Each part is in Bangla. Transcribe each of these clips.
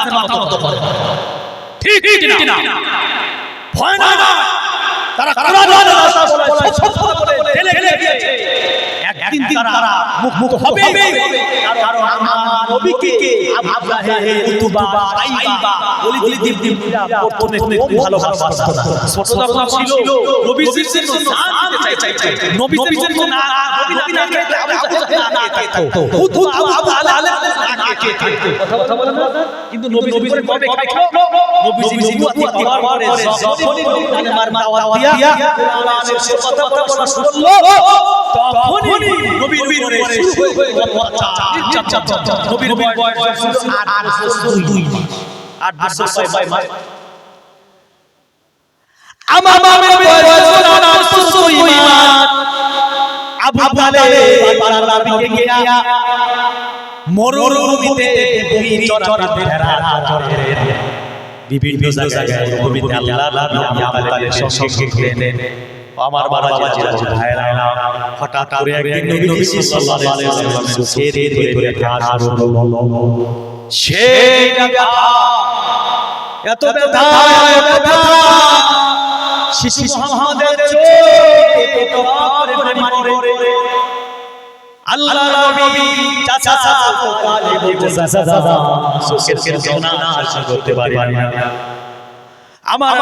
মাথা মাথা মতো করে। ঠিক ঠিক না। ভয় না। তারা কারা বলে বলে? সব সব বলে ঠেলে ঠেলে দিয়েছে। একদিন তারা মুখ মুখ হবে। কারণ আমার নবীকে আবু উতুবা তাইবা বলি বলি দিব দিব প্রথমে ভালো ছিল নবীজির জন্য জান নবীজির জন্য না নবী না খেতে আবু জাহেল না খেত। উতুবা আবু আলে না খেত। কথা কথা বলেন কিন্তু নবী নবীজির কবে খাইতো নবীজি নবুয়তি পাওয়ার পরে যখনই নবী আমার দাওয়াত দিয়া কোরআনের কথা কথা বলা শুনলো তখনই নবীর উপরে শুরু হয়ে গেল অত্যাচার নবীর বয়স ছিল আট বছর দুই মাস। বছর আমার বয়স আট বছর দুই মাস আবু তালেব পাড়ার নবীকে গিয়া মরুভূমিতে বীর চরাতে ভেড়া চরে বিভিন্ন জায়গায় মরুভূমিতে আল্লাহ নবী আবু তালেব সঙ্গে গেলেন আমার বাবা জিরা ভাইরা হঠাৎ করে একদিন নবী সাল্লাল্লাহু আলাইহি ওয়াসাল্লাম চোখের ধরে ধরে ঘাস হলো সেই ব্যথা। এত ব্যথা এত ব্যথা। শিশু মোহাম্মদের আল্লাহ নবী চাচা কালে বলতে চাচা দাদা চোখের যন্ত্রণা সহ্য করতে পারি না। আমার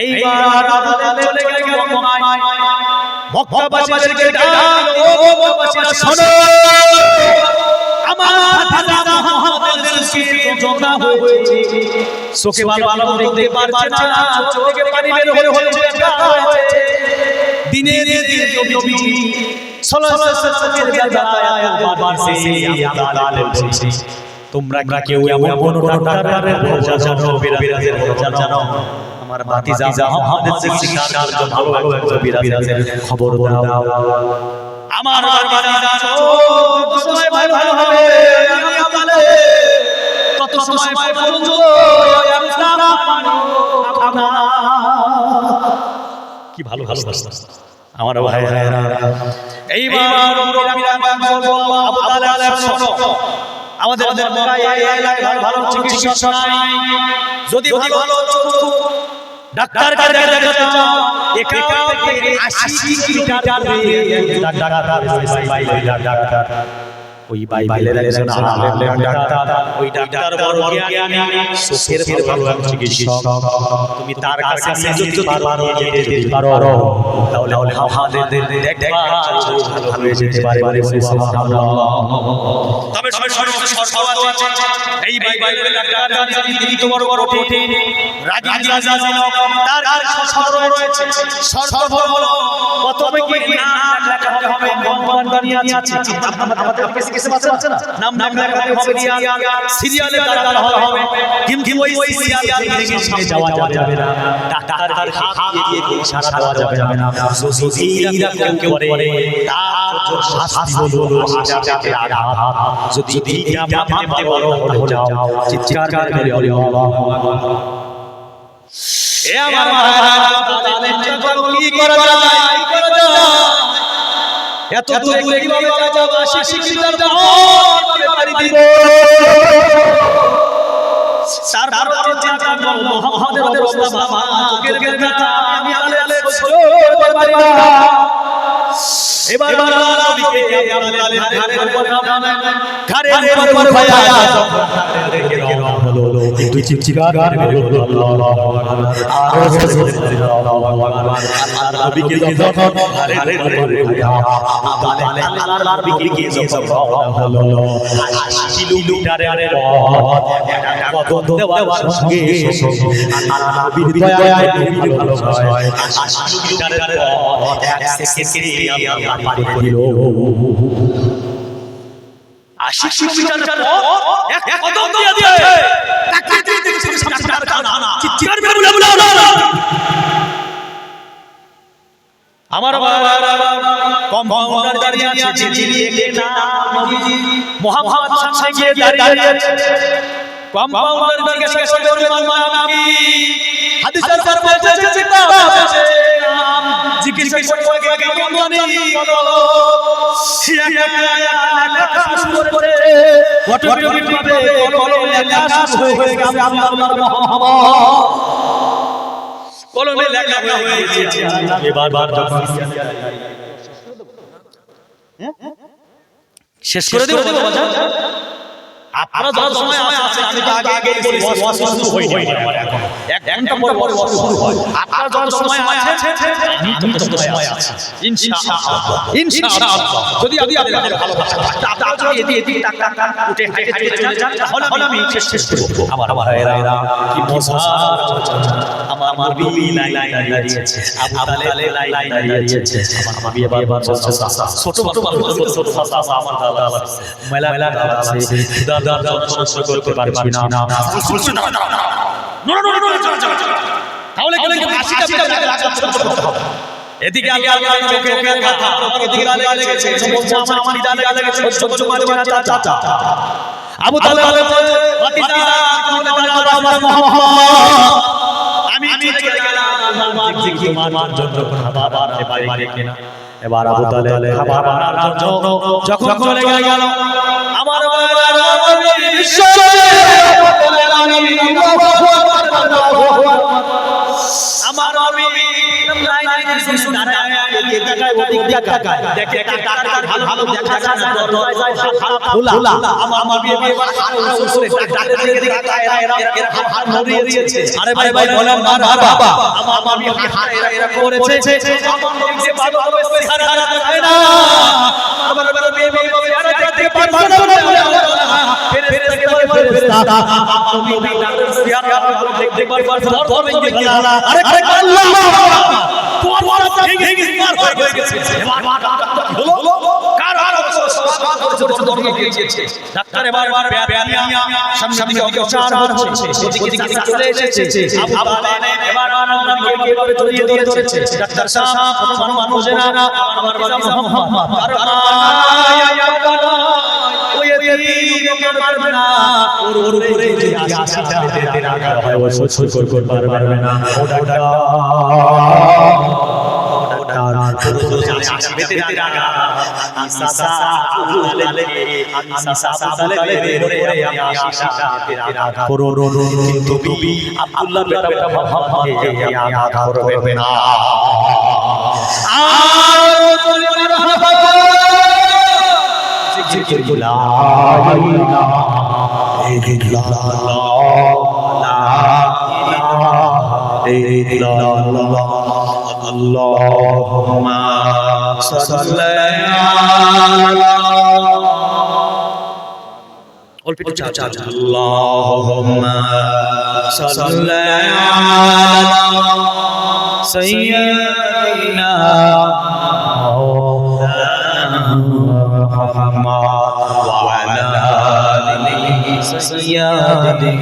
এইবার চলে গেল মক্কায় মক্কাবাসীদেরকে ডাকলো ও মক্কাবাসীরা শোনো। আমার ভাতিজা মুহাম্মদের শরীরে জমা হয়েছে। চোখে ভালো ভালো দেখতে পারছে না চোখ থেকে পানি বের হয়ে হচ্ছে ব্যথা হয়েছে। দিনে দিনে নবীজি সাল্লাল্লাহু আলাইহি ওয়াসাল্লামের বাড়ছে আল্লাহ তোমরা কেউ এমন কোন ডাক্তারের জানো বিরাজের জানো? আমার ভাতিজা মুহাম্মদের চিকিৎসার জন্য ভালো ভালো একজন বিরাজের খবর দাও। আমার ভাতিজা যত সময় ভালো ভালো হবে তত সময় পর্যন্ত। কি ভালো ভালো আমার ভাই এইবার আমাদের ভালো নাই। যদি ভালো ডাক্তার কাছে দেখাতে চাও এখান থেকে 80 কিলোমিটার দূরে ডাক্তার ডাক্তার ওই বাইবেলের একজন আলেম ডাক্তার ওই ডাক্তার বড় জ্ঞানী চোখের ভালো চিকিৎসক তুমি তার কাছে যদি পারো যেতে পারো তাহলে আমাদের দেখবা ভালো হয়ে যেতে পারে বলে সুবহানাল্লাহ তবে শর্ত আছে এই বাইবেলের ডাক্তার যদি তিনি তো বড় কঠিন রাজি রাজা তার শর্ত রয়েছে হলো প্রথমে কি লেখাতে হবে কোম্পান দাঁড়িয়ে আছে। আমাদের কাছে কিছু আছে না? নাম নাম লেখাতে হবে সিরিয়ালে দাঁড়াতে হবে। কিন্তু ওই সিরিয়াল সামনে যাওয়া যাবে না। ডাক্তার হাত দিয়ে দিয়ে ইশারা দেওয়া যাবে না। যদি এইরকম কেউ করে তার শাস্তি হলো আশাকে আঘাত যদি দিকে মানতে পারো হলে যাও। চিৎকার করে বলে আল্লাহু আকবার এ আমার মহারাজ কি করা যায় কি করা যায় এত দূরে কীভাবে যাব আশি কিলোমিটার পারি দিব তারপর চিন্তা করব মোহাম্মদের অবস্থা বাবা চোখের ব্যথা। আমি আলে আলে সহ্য করতে পারি না এবার নবীকে আমাদের আলে ঘাড়ের উপর উপর ভায়া দেখে রওনা হলো একটু চিৎকার করে আল্লাহু আকবার আর আল্লাহু আকবার আল্লাহর নবীকে যখন ঘাড়ের উপর ভায়া আমাদের আল্লাহর নবীকে যখন রওনা হলো 80 কিলোমিটারের পথ কত দেওয়ার সঙ্গে আল্লাহর নবীর দয়ায় নবীর ভালোবাসায় 80 কিলোমিটারের পথ এক সেকেন্ডে আল্লাহ পার করে দিল আশি কিলোমিটার এক কদম দিয়ে দিয়ে আমার কম্পাউন্ডার দাঁড়িয়ে আছে মোহাম্মদ সামনে গিয়ে দাঁড়িয়ে আছে কম্পাউন্ডার বলছে জিজ্ঞেস করে কেমন জানি বলো। শুরু করে অটোমেটিকভাবে লেখা হয়ে গেছে আল্লাহর মহব্বত কলমে লেখা হয়ে গিয়েছে এবার বার যখন শেষ করে দেবো? আপনারা যত সময় আছে আমি তো আগে আগে বলি ওয়াজ শুরু হয়নি এখন। এক ঘণ্টা পর হয়। আপনারা যত সময় আছে আমি তত সময় আছে ইনশাআল্লাহ। ইনশাআল্লাহ। যদি যদি আপনাদের ভালো থাকে আপনারা যদি এদি এদি টাক টাক টাক উঠে হেঁটে হেঁটে চলে যান। তাহলে আমি শেষ শেষ করব। আমার আমার কি আমার দাঁড়িয়েছে আবু তালেব লাই লাই দাঁড়িয়েছে আমার নবী এবার এবার বলছে ছোট ছোট মানুষ ছোট ছোট আমার দাদা মেলা মেলা আছে দাদা যন্ত্রণা করতে পারছি না তাহলে গেলে আশিটা বিটা এদিকে আগে আগে আগে চোখে চোখে কথা এদিকে আগে আগে গেছে বলছে আমার আমার ইদালে আগে গেছে সহ্য করতে পারছি না চাচা আবু তালেব ভাতিজা আমার মোহাম্মদ আমি চলে গেলাম তোমার জন্য বাবা এবার মারে কিনা? এবার আবু তালেব খাবার জন্য যখন চলে গেল আমার আমার দেখে ভালো ভালো দেখা যায় না খোলা। আমার বিয়ে বিয়ে আরে ভাই ভাই বলেন না বাবা। আমার আমার বিয়ে হাত এরা এরা করেছে। আমার নবী ভালো ভালো চেহারা দেখায় না। আমার আমার বিয়ে বিয়ে ডাক্তার চেহারা ভালো দেখতে পারব না। ধরবেন আরে আল্লাহ তোমার বড় ডাক্তার এবার সামনে হচ্ছে দিকে চলে এসেছে জড়িয়ে ডাক্তার সাহেব মানুষ না আমার বাবা মোহাম্মদ পারবে না ওর ওর উপরে যে আশাটা দিতে রাখা হয় ও সহ্য করতে পারবে না ও ডাক্তার পুরো জানা বেতে রাগা আমি সাসা আবু اللهم صل على سيدنا محمد وعلى آله سيدنا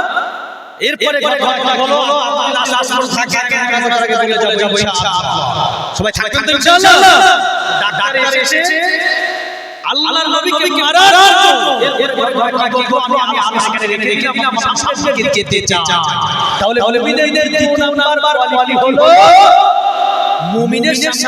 এরপরে ঘটনা হলো সবাই থাকবেন তো ইনশাআল্লাহ? ডাক্তার এসেছে আল্লাহর নবীকে মারার এরপরে ঘটনা কি হলো? আমি আমি রেখে রেখে দিলাম সামনে যেতে চাই। তাহলে তাহলে বিদায় দিয়ে দ্বিতীয় নাম্বার ওয়ালি হলো মুমিনের সাথে